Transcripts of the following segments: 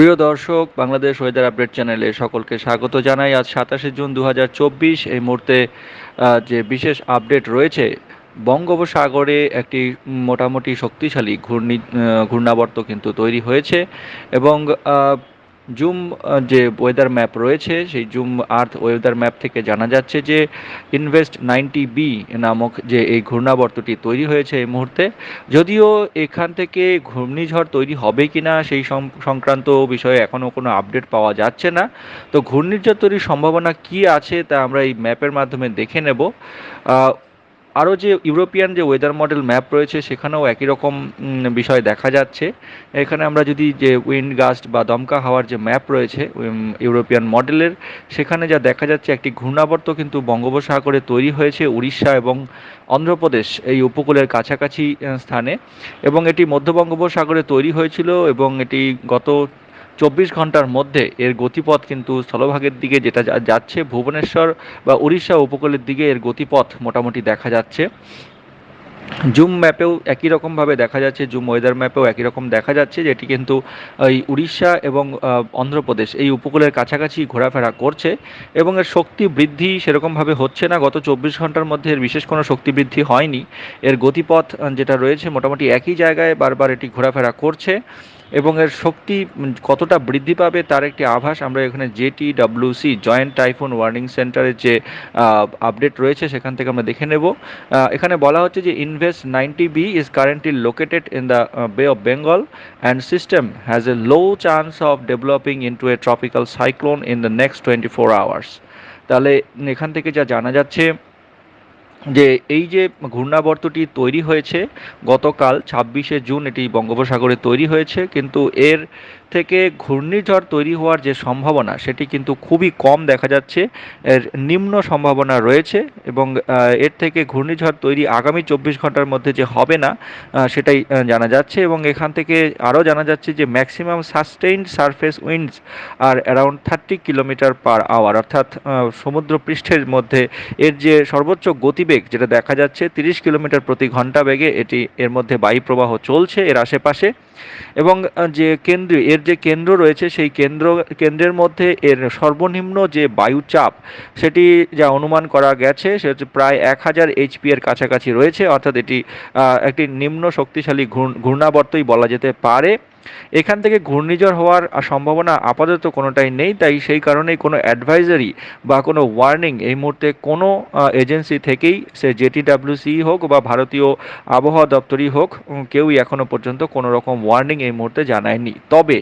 প্রিয় দর্শক, Bangladesh weather update চ্যানেলে সকলকে স্বাগত জানাই। আজ সাতাশে জুন দু হাজার চব্বিশ, এই মুহূর্তে যে বিশেষ আপডেট রয়েছে, বঙ্গোপসাগরে একটি মোটামুটি শক্তিশালী ঘূর্ণি ঘূর্ণাবর্ত কিন্তু তৈরি হয়েছে এবং জুম যে ওয়েদার ম্যাপ রয়েছে, সেই জুম আর্থ ওয়েদার ম্যাপ থেকে জানা যাচ্ছে যে ইনভেস্ট নাইনটি বি নামক যে এই ঘূর্ণাবর্তটি তৈরি হয়েছে এই মুহূর্তে। যদিও এখান থেকে ঘূর্ণিঝড় তৈরি হবে কিনা সেই সম- সংক্রান্ত বিষয়ে এখনও কোনো আপডেট পাওয়া যাচ্ছে না। তো ঘূর্ণিঝড় তৈরির সম্ভাবনা কি আছে তা আমরা এই ম্যাপের মাধ্যমে দেখে নেব। আরও যে ইউরোপিয়ান যে ওয়েদার মডেল ম্যাপ রয়েছে, সেখানেও একই রকম বিষয় দেখা যাচ্ছে। এখানে আমরা যদি যে উইন্ড গাস্ট বা দমকা হাওয়ার যে ম্যাপ রয়েছে ইউরোপিয়ান মডেলের সেখানে যা দেখা যাচ্ছে, একটি ঘূর্ণাবর্ত কিন্তু বঙ্গোপসাগরে তৈরি হয়েছে উড়িষ্যা এবং অন্ধ্রপ্রদেশ এই উপকূলের কাছাকাছি স্থানে। এবং এটি মধ্য বঙ্গোপসাগরে তৈরি হয়েছিল এবং এটি গত চব্বিশ ঘণ্টার মধ্যে এর গতিপথ কিন্তু স্থলভাগের দিকে যেটা যাচ্ছে, ভুবনেশ্বর বা উড়িষ্যা উপকূলের দিকে এর গতিপথ মোটামুটি দেখা যাচ্ছে। জুম ম্যাপেও একই রকমভাবে দেখা যাচ্ছে, জুম ওয়েদার ম্যাপেও একই রকম দেখা যাচ্ছে, যেটি কিন্তু এই উড়িষ্যা এবং অন্ধ্রপ্রদেশ এই উপকূলের কাছাকাছি ঘোরাফেরা করছে এবং এর শক্তি বৃদ্ধি সেরকমভাবে হচ্ছে না। গত চব্বিশ ঘণ্টার মধ্যে এর বিশেষ কোনো শক্তি বৃদ্ধি হয়নি। এর গতিপথ যেটা রয়েছে মোটামুটি একই জায়গায় বারবার এটি ঘোরাফেরা করছে। এবং এর শক্তি কতটা বৃদ্ধি পাবে তার একটি আভাস আমরা এখানে JT WC joint typhoon warning সেন্টারের যে আপডেট রয়েছে সেখান থেকে আমরা দেখে নেব। এখানে বলা হচ্ছে যে invest ninety B is currently located in the bay of Bengal and system has a low chance of developing into a tropical cyclone in the next twenty four hours তাহলে এখান থেকে যা জানা যাচ্ছে যে এই যে ঘূর্ণাবর্তটি তৈরি হয়েছে, গতকাল ছাব্বিশে জুন এটি বঙ্গোপসাগরে তৈরি হয়েছে, কিন্তু এর থেকে ঘূর্ণিঝড় তৈরি হওয়ার যে সম্ভাবনা, সেটি কিন্তু খুবই কম দেখা যাচ্ছে। এর নিম্ন সম্ভাবনা রয়েছে এবং এর থেকে ঘূর্ণিঝড় তৈরি আগামী চব্বিশ ঘণ্টার মধ্যে যে হবে না সেটাই জানা যাচ্ছে এবং এখান থেকে আরও জানা যাচ্ছে যে maximum sustained surface winds are around thirty kilometre per hour, অর্থাৎ সমুদ্র পৃষ্ঠের মধ্যে এর যে সর্বোচ্চ গতিবেগ যেটা দেখা যাচ্ছে তিরিশ কিলোমিটার প্রতি ঘণ্টা বেগে এটি এর মধ্যে বায়ুপ্রবাহ চলছে এর আশেপাশে। এবং যে কেন্দ্র, এর যে কেন্দ্র রয়েছে সেই কেন্দ্র, কেন্দ্রের মধ্যে এর সর্বনিম্ন যে বায়ুচাপ, সেটি যা অনুমান করা গেছে, সে হচ্ছে প্রায় এক হাজার এইচপি এর কাছাকাছি রয়েছে। অর্থাৎ এটি একটি নিম্ন শক্তিশালী ঘূর্ণ- ঘূর্ণাবর্তই বলা যেতে পারে। এখান থেকে ঘূর্ণিঝড় হওয়ার সম্ভাবনা আপাতত কোনোটাই নেই, তাই সেই কারণেই কোনো অ্যাডভাইজারি বা কোনো ওয়ার্নিং এই মুহূর্তে কোনো এজেন্সি থেকেই সে জেটিডাব্লিউসি হোক বা ভারতীয় আবহাওয়া দপ্তরই হোক কেউই এখনও পর্যন্ত কোনো রকম ওয়ার্নিং এই মুহূর্তে জানায়নি। তবে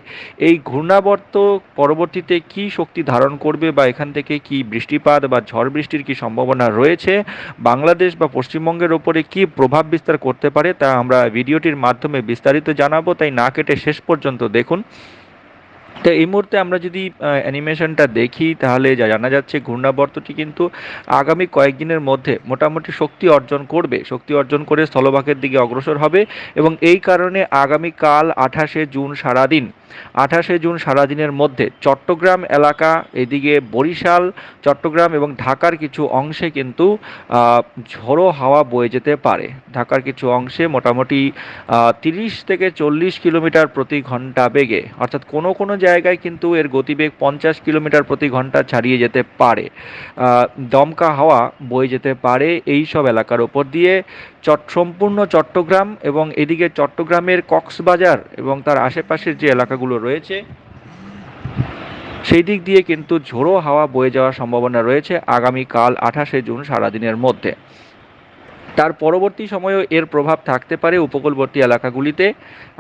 এই ঘূর্ণাবর্ত পরবর্তীতে কি শক্তি ধারণ করবে বা এখান থেকে কি বৃষ্টিপাত বা ঝড় বৃষ্টির কি সম্ভাবনা রয়েছে, বাংলাদেশ বা পশ্চিমবঙ্গের ওপরে কি প্রভাব বিস্তার করতে পারে তা আমরা ভিডিওটির মাধ্যমে বিস্তারিত জানাব, তাই না কেটে শেষ পর্যন্ত দেখুন। তো এই মুহূর্তে আমরা যদি অ্যানিমেশনটা দেখি, তাহলে যা জানা যাচ্ছে ঘূর্ণাবর্তটি কিন্তু আগামী কয়েকদিনের মধ্যে মোটামুটি শক্তি অর্জন করবে। শক্তি অর্জন করে স্থলভাগের দিকে অগ্রসর হবে এবং এই কারণে আগামীকাল আঠাশে জুন সারাদিন আঠাশে জুন সারাদিনের মধ্যে চট্টগ্রাম এলাকা, এদিকে বরিশাল, চট্টগ্রাম এবং ঢাকার কিছু অংশে কিন্তু ঝোড়ো হাওয়া বয়ে যেতে পারে। ঢাকার কিছু অংশে মোটামুটি তিরিশ থেকে চল্লিশ কিলোমিটার প্রতি ঘণ্টা বেগে। অর্থাৎ কোনো কোনো জায়গায় কিন্তু এর গতিবেগ পঞ্চাশ কিলোমিটার প্রতি ঘণ্টা ছাড়িয়ে যেতে পারে। দমকা হাওয়া বয়ে যেতে পারে এই সব এলাকার ওপর দিয়ে। চট, সম্পূর্ণ চট্টগ্রাম এবং এদিকে চট্টগ্রামের কক্সবাজার এবং তার আশেপাশের যে এলাকাগুলো রয়েছে। সেই দিক দিয়ে কিন্তু ঝোড়ো হাওয়া বয়ে যাওয়ার সম্ভাবনা রয়েছে আগামীকাল আঠাশে জুন সারাদিনের মধ্যে। তার পরবর্তী সময়েও এর প্রভাব থাকতে পারে উপকূলবর্তী এলাকাগুলিতে।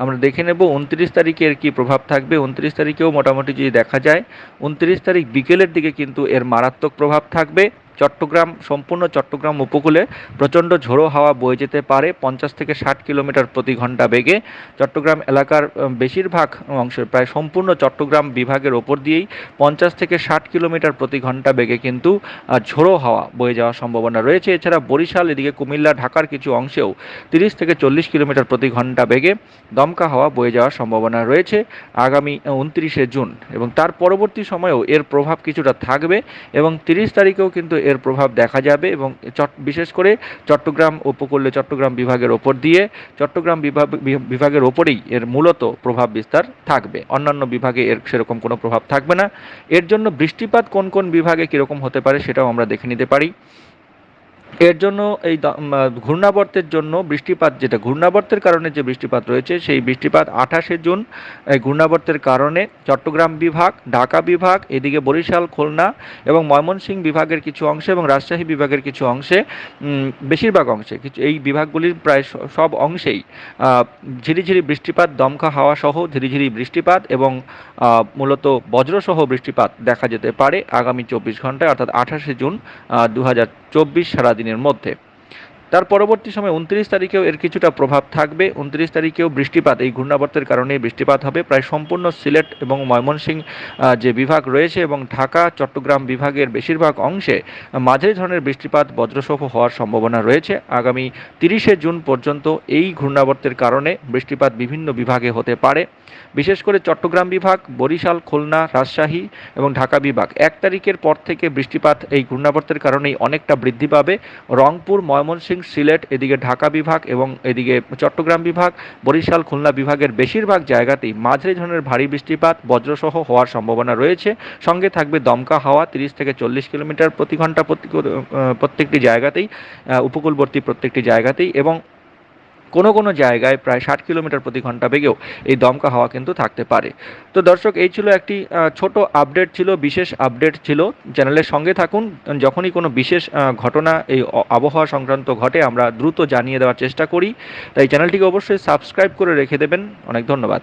আমরা দেখে নেব উনত্রিশ তারিখে এর কী প্রভাব থাকবে। উনত্রিশ তারিখেও মোটামুটি যদি দেখা যায়, উনত্রিশ তারিখ বিকেলের দিকে কিন্তু এর মারাত্মক প্রভাব থাকবে। চট্টগ্রাম, সম্পূর্ণ চট্টগ্রাম উপকূলে প্রচণ্ড ঝোড়ো হাওয়া বয়ে যেতে পারে পঞ্চাশ থেকে ষাট কিলোমিটার প্রতি ঘণ্টা বেগে। চট্টগ্রাম এলাকার বেশিরভাগ অংশ প্রায় সম্পূর্ণ চট্টগ্রাম বিভাগের ওপর দিয়েই পঞ্চাশ থেকে ষাট কিলোমিটার প্রতি ঘণ্টা বেগে কিন্তু ঝোড়ো হাওয়া বয়ে যাওয়ার সম্ভাবনা রয়েছে। এছাড়া বরিশাল, এদিকে কুমিল্লা, ঢাকার কিছু অংশেও তিরিশ থেকে চল্লিশ কিলোমিটার প্রতি ঘণ্টা বেগে দমকা হাওয়া বয়ে যাওয়ার সম্ভাবনা রয়েছে আগামী উনত্রিশে জুন। এবং তার পরবর্তী সময়েও এর প্রভাব কিছুটা থাকবে এবং তিরিশ তারিখেও কিন্তু এর প্রভাব দেখা যাবে এবং বিশেষ করে চট্টগ্রাম উপকূলে, চট্টগ্রাম বিভাগের ওপর দিয়ে চট্টগ্রাম বিভাগ বিভাগের ওপরেই এর মূলত প্রভাব বিস্তার থাকবে। অন্যান্য বিভাগে এর সেরকম কোনো প্রভাব থাকবে না। এর জন্য বৃষ্টিপাত কোন কোন বিভাগে কীরকম হতে পারে সেটাও আমরা দেখে নিতে পারি। এর জন্য এই ঘূর্ণাবর্তের জন্য বৃষ্টিপাত যেটা, ঘূর্ণাবর্তের কারণে যে বৃষ্টিপাত রয়েছে, সেই বৃষ্টিপাত আঠাশে জুন, এই ঘূর্ণাবর্তের কারণে চট্টগ্রাম বিভাগ, ঢাকা বিভাগ, এদিকে বরিশাল, খুলনা এবং ময়মনসিংহ বিভাগের কিছু অংশে এবং রাজশাহী বিভাগের কিছু অংশে বেশিরভাগ অংশে, কিছু এই বিভাগগুলির প্রায় সব অংশেই ঝিরিঝিরি বৃষ্টিপাত, দমকা হাওয়া সহ ঝিরিঝিরি বৃষ্টিপাত এবং মূলত বজ্রসহ বৃষ্টিপাত দেখা যেতে পারে আগামী চব্বিশ ঘন্টায়, অর্থাৎ আঠাশে জুন দু চব্বিশ সারাদিনের মধ্যে। তার পরবর্তী সময় উনত্রিশ তারিখেও এর কিছুটা প্রভাব থাকবে। উনত্রিশ তারিখেও বৃষ্টিপাত, এই ঘূর্ণাবর্তের কারণে বৃষ্টিপাত হবে। প্রায় সম্পূর্ণ সিলেট এবং ময়মনসিংহ যে বিভাগ রয়েছে এবং ঢাকা, চট্টগ্রাম বিভাগের বেশিরভাগ অংশে মাঝারি ধরনের বৃষ্টিপাত, বজ্রসহ হওয়ার সম্ভাবনা রয়েছে। আগামী তিরিশে জুন পর্যন্ত এই ঘূর্ণাবর্তের কারণে বৃষ্টিপাত বিভিন্ন বিভাগে হতে পারে। বিশেষ করে চট্টগ্রাম বিভাগ, বরিশাল, খুলনা, রাজশাহী এবং ঢাকা বিভাগ এক তারিখের পর থেকে বৃষ্টিপাত এই ঘূর্ণাবর্তের কারণেই অনেকটা বৃদ্ধি পাবে। রংপুর ময়মনসিংহ সিলেট, এদিকে ঢাকা বিভাগ এবং এদিকে চট্টগ্রাম বিভাগ, বরিশাল, খুলনা বিভাগের বেশিরভাগ জায়গাতেই মাঝারি ধরনের ভারী বৃষ্টিপাত, বজ্রসহ হওয়ার সম্ভাবনা রয়েছে। সঙ্গে থাকবে দমকা হাওয়া, তিরিশ থেকে চল্লিশ কিলোমিটার প্রতি ঘণ্টা প্রত্যেকটি জায়গাতেই উপকূলবর্তী প্রত্যেকটি জায়গাতেই এবং কোনো কোনো জায়গায় প্রায় ষাট কিলোমিটার প্রতি ঘণ্টা বেগেও এই দমকা হাওয়া কিন্তু থাকতে পারে। তো দর্শক, এই ছিল একটি ছোট আপডেট ছিল, বিশেষ আপডেট ছিল। চ্যানেলের সঙ্গে থাকুন, যখনই কোনো বিশেষ ঘটনা এই আবহাওয়া সংক্রান্ত ঘটে, আমরা দ্রুত জানিয়ে দেওয়ার চেষ্টা করি। তাই চ্যানেলটিকে অবশ্যই সাবস্ক্রাইব করে রেখে দেবেন। অনেক ধন্যবাদ।